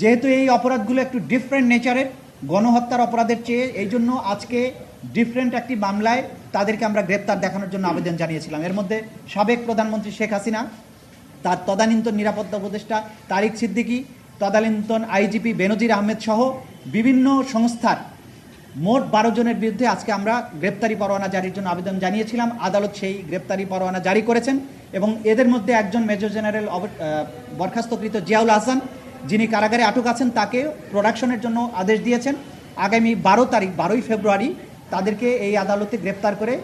যেহেতু এই অপরাধগুলো একটু ডিফারেন্ট নেচারের গণহত্যার অপরাধের চেয়ে এই জন্য আজকে ডিফারেন্ট একটি মামলায় তাদেরকে আমরা গ্রেপ্তার দেখানোর জন্য আবেদন জানিয়েছিলাম। এর মধ্যে সাবেক প্রধানমন্ত্রী শেখ হাসিনা, তার তদানীন্তন নিরাপত্তা উপদেষ্টা তারিক সিদ্দিকী তদানীন্তন আইজিপি বেনজির আহমেদ সহ বিভিন্ন সংস্থার মোট বারো জনের বিরুদ্ধে আজকে আমরা গ্রেপ্তারি পরোয়ানা জারির জন্য আবেদন জানিয়েছিলাম। আদালত সেই গ্রেপ্তারি পরোয়ানা জারি করেছেন এবং এদের মধ্যে একজন মেজর জেনারেল বরখাস্তকৃত জিয়াউল হাসান যিনি কারাগারে আটক আছেন, তাকে প্রোডাকশনের জন্য আদেশ দিয়েছেন। আগামী বারো তারিখ, বারোই ফেব্রুয়ারি তাদেরকে এই আদালতে গ্রেপ্তার করে,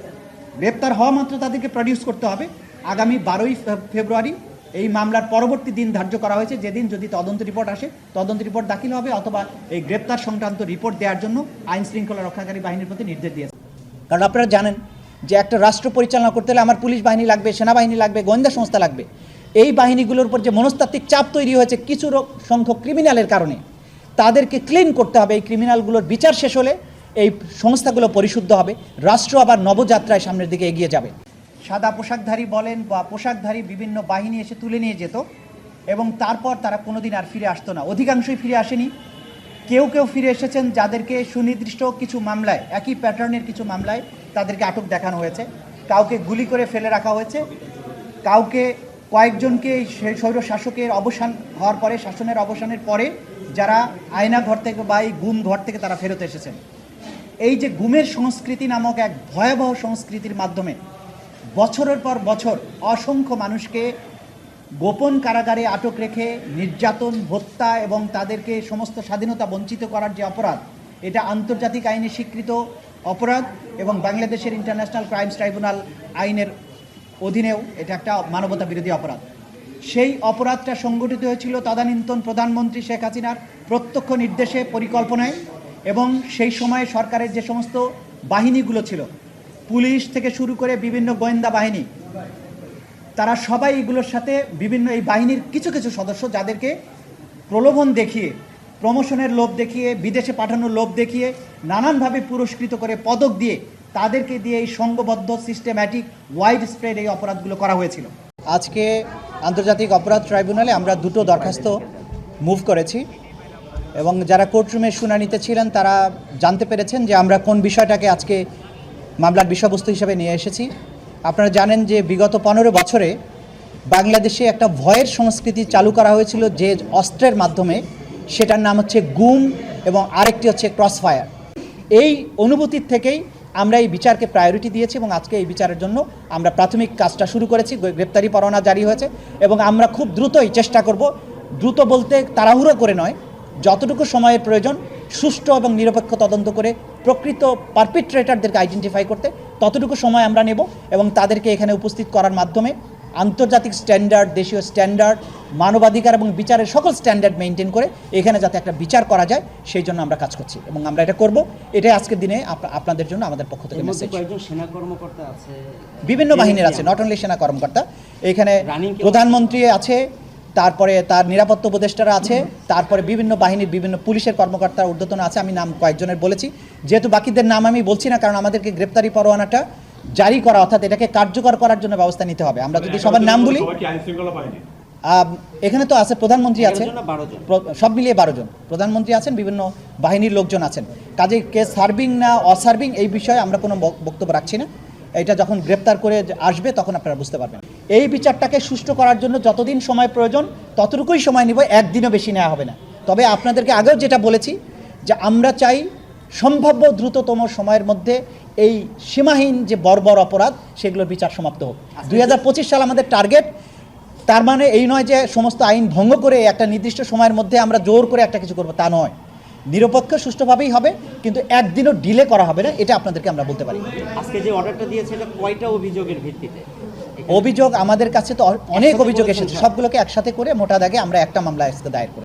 গ্রেপ্তার হওয়া মাত্র তাদেরকে প্রডিউস করতে হবে। আগামী বারোই ফেব্রুয়ারি এই মামলার পরবর্তী দিন ধার্য করা হয়েছে। যেদিন যদি তদন্ত রিপোর্ট আসে, তদন্ত রিপোর্ট দাখিল হবে অথবা এই গ্রেপ্তার সংক্রান্ত রিপোর্ট দেওয়ার জন্য আইন শৃঙ্খলা রক্ষাকারী বাহিনীর প্রতি নির্দেশ দিয়েছে। কারণ আপনারা জানেন যে একটা রাষ্ট্র পরিচালনা করতে হলে আমার পুলিশ বাহিনী লাগবে, সেনাবাহিনী লাগবে, গোয়েন্দা সংস্থা লাগবে। এই বাহিনীগুলোর উপর যে মনস্তাত্ত্বিক চাপ তৈরি হয়েছে কিছু সংখ্যক ক্রিমিনালের কারণে, তাদেরকে ক্লিন করতে হবে। এই ক্রিমিনালগুলোর বিচার শেষ হলে এই সংস্থাগুলো পরিশুদ্ধ হবে। রাষ্ট্র আবার নবযাত্রায় সামনের দিকে এগিয়ে যাবে। সাদা পোশাকধারী বলেন বা পোশাকধারী বিভিন্ন বাহিনী এসে তুলে নিয়ে যেত এবং তারপর তারা কোনোদিন আর ফিরে আসতো না। অধিকাংশই ফিরে আসেনি। কেউ কেউ ফিরে এসেছেন যাদেরকে সুনির্দিষ্ট কিছু মামলায়, একই প্যাটার্নের কিছু মামলায় তাদেরকে আটক দেখানো হয়েছে। কাউকে গুলি করে ফেলে রাখা হয়েছে। কাউকে কয়েকজনকে স্বৈর শাসকের অবসান হওয়ার পরে, শাসনের অবসানের পরে যারা আয়না ঘর থেকে বা এই গুম ঘর থেকে তারা ফেরত এসেছেন। এই যে গুমের সংস্কৃতি নামক এক ভয়াবহ সংস্কৃতির মাধ্যমে বছরের পর বছর অসংখ্য মানুষকে গোপন কারাগারে আটক রেখে নির্যাতন, হত্যা এবং তাদেরকে সমস্ত স্বাধীনতা বঞ্চিত করার যে অপরাধ, এটা আন্তর্জাতিক আইনে স্বীকৃত অপরাধ এবং বাংলাদেশের ইন্টারন্যাশনাল ক্রাইমস ট্রাইব্যুনাল আইনের অধীনেও এটা একটা মানবতা বিরোধী অপরাধ। সেই অপরাধটা সংগঠিত হয়েছিল তদানীন্তন প্রধানমন্ত্রী শেখ হাসিনার প্রত্যক্ষ নির্দেশে, পরিকল্পনায় এবং সেই সময়ে সরকারের যে সমস্ত বাহিনীগুলো ছিল, পুলিশ থেকে শুরু করে বিভিন্ন গোয়েন্দা বাহিনী, তারা সবাই এগুলোর সাথে বিভিন্ন এই বাহিনীর কিছু কিছু সদস্য যাদেরকে প্রলোভন দেখিয়ে, প্রমোশনের লোভ দেখিয়ে, বিদেশে পাঠানোর লোভ দেখিয়ে, নানানভাবে পুরস্কৃত করে পদক দিয়ে তাদেরকে দিয়ে এই সংঘবদ্ধ সিস্টেম্যাটিক ওয়াইড স্প্রেড এই অপরাধগুলো করা হয়েছিল। আজকে আন্তর্জাতিক অপরাধ ট্রাইব্যুনালে আমরা দুটো দরখাস্ত মুভ করেছি এবং যারা কোর্টরুমে শুনানিতে ছিলেন, তারা জানতে পেরেছেন যে আমরা কোন বিষয়টাকে আজকে মামলার বিষয়বস্তু হিসেবে নিয়ে এসেছি। আপনারা জানেন যে বিগত পনেরো বছরে বাংলাদেশে একটা ভয়ের সংস্কৃতি চালু করা হয়েছিল যে অস্ত্রের মাধ্যমে, সেটার নাম হচ্ছে গুম এবং আরেকটি হচ্ছে ক্রসফায়ার এই অনুভূতির থেকেই আমরা এই বিচারকে প্রায়োরিটি দিয়েছি এবং আজকে এই বিচারের জন্য আমরা প্রাথমিক কাজটা শুরু করেছি। গ্রেপ্তারি পরোয়ানা জারি হয়েছে এবং আমরা খুব দ্রুতই চেষ্টা করব, দ্রুত বলতে তাড়াহুড়ো করে নয়, যতটুকু সময়ের প্রয়োজন, সুষ্ঠু এবং নিরপেক্ষ তদন্ত করে প্রকৃত পারপিট্রেটারদেরকে আইডেন্টিফাই করতে ততটুকু সময় আমরা নেব এবং তাদেরকে এখানে উপস্থিত করার মাধ্যমে আন্তর্জাতিক স্ট্যান্ডার্ড দেশীয় স্ট্যান্ডার্ড মানবাধিকার এবং বিচারের সকল স্ট্যান্ডার্ড মেনটেন করে এখানে যাতে একটা বিচার করা যায় সেই জন্য আমরা কাজ করছি। এবং আমরা এটা করব। এটাই আজকের দিনে আপনাদের জন্য আমাদের পক্ষ থেকে মেসেজ সেনা কর্মকর্তা আছে। বিভিন্ন বাহিনীর আছে নট অনলি সেনা কর্মকর্তা। এখানে প্রধানমন্ত্রী আছে তারপরে তার নিরাপত্তা উপদেষ্টারা আছে তারপরে বিভিন্ন বাহিনীর বিভিন্ন পুলিশের কর্মকর্তা ঊর্ধ্বতন আছে আমি নাম কয়েকজনের বলেছি। যেহেতু বাকিদের নাম আমি বলছি না কারণ আমাদেরকে গ্রেপ্তারি পরোয়ানাটা জারি করা অর্থাৎ এটাকে কার্যকর করার জন্য ব্যবস্থা নিতে হবে। আমরা যদি সবার নাম বলি এখানে তো আছে প্রধানমন্ত্রী আছে সব মিলিয়ে বারো জন। প্রধানমন্ত্রী আছেন বিভিন্ন বাহিনীর লোকজন আছেন। কাজে কে সার্ভিং না অসার্ভিং এই বিষয়ে আমরা কোনো বক্তব্য রাখছি না। এটা যখন গ্রেপ্তার করে আসবে তখন আপনারা বুঝতে পারবেন। এই বিচারটাকে সুষ্ঠু করার জন্য যতদিন সময় প্রয়োজন ততটুকুই সময় নিব একদিনও বেশি নেওয়া হবে না। তবে আপনাদেরকে আগেও যেটা বলেছি যে আমরা চাই সম্ভাব্য দ্রুততম সময়ের মধ্যে এই সীমাহীন যে বর্বর অপরাধ সেগুলোর বিচার সমাপ্ত হোক। দুই হাজার পঁচিশ সাল আমাদের টার্গেট তার মানে এই নয় যে সমস্ত আইন ভঙ্গ করে একটা নির্দিষ্ট সময়ের মধ্যে আমরা জোর করে একটা কিছু করব তা নয়। নিরপেক্ষ সুষ্ঠুভাবেই হবে কিন্তু একদিনও ডিলে করা হবে না এটা আপনাদেরকে আমরা বলতে পারি। আজকে যে অর্ডারটা দিয়েছে এটা কয়টা অভিযোগের ভিত্তিতে? অভিযোগ আমাদের কাছে তো অনেক অভিযোগ এসেছে সবগুলোকে একসাথে করে মোটা দাগে আমরা একটা মামলা আজকে দায়ের করি